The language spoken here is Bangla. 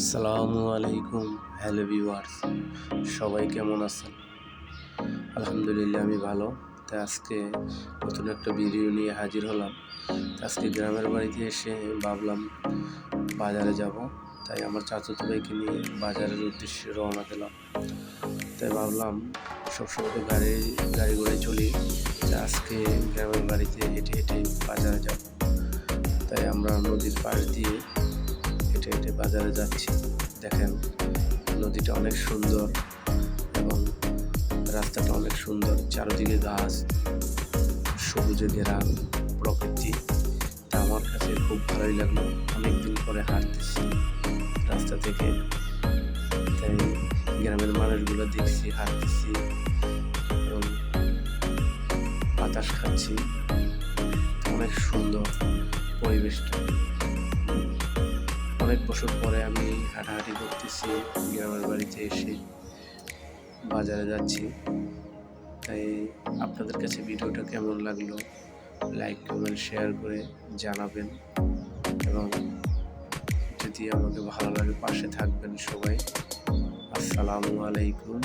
আসসালামু আলাইকুম, হ্যালো ভিউয়ার্স। সবাই কেমন আছেন? আলহামদুলিল্লাহ, আমি ভালো। তাই আজকে নতুন একটা ভিডিও নিয়ে হাজির হলাম। আজকে গ্রামের বাড়িতে এসে ভাবলাম বাজারে যাব। তাই আমার চাচাতো ভাইকে নিয়ে বাজারের উদ্দেশ্যে রওনা দিলাম। তাই ভাবলাম সবসময় তো গাড়ি গাড়ি ঘোড়ায় চলি। আজকে গ্রামের বাড়িতে হেঁটে হেঁটে বাজারে যাব। তাই আমরা নদীর পাশ দিয়ে হেঁটে হেঁটে বাজারে যাচ্ছি। দেখেন, নদীটা অনেক সুন্দর এবং রাস্তাটা অনেক সুন্দর। চারিদিকে গাছ, সবুজে ঘেরা প্রকৃতি। তা আমার কাছে খুব ভালোই লাগল। অনেকদিন পরে হাঁটতেছি রাস্তা থেকে। তাই গ্রামের মানুষগুলো দেখছি, হাঁটতেছি এবং বাতাস খাচ্ছি। অনেক সুন্দর পরিবেশটা। অনেক বছর পরে আমি হাঁটাহাঁটি করতেছি গ্রামের বাড়িতে এসে বাজারে যাচ্ছি। তাই আপনাদের কাছে ভিডিওটা কেমন লাগল? লাইক কমেন্ট শেয়ার করে জানাবেন এবং যদি আমাকে ভালো লাগে পাশে থাকবেন সবাই। আসসালামু আলাইকুম।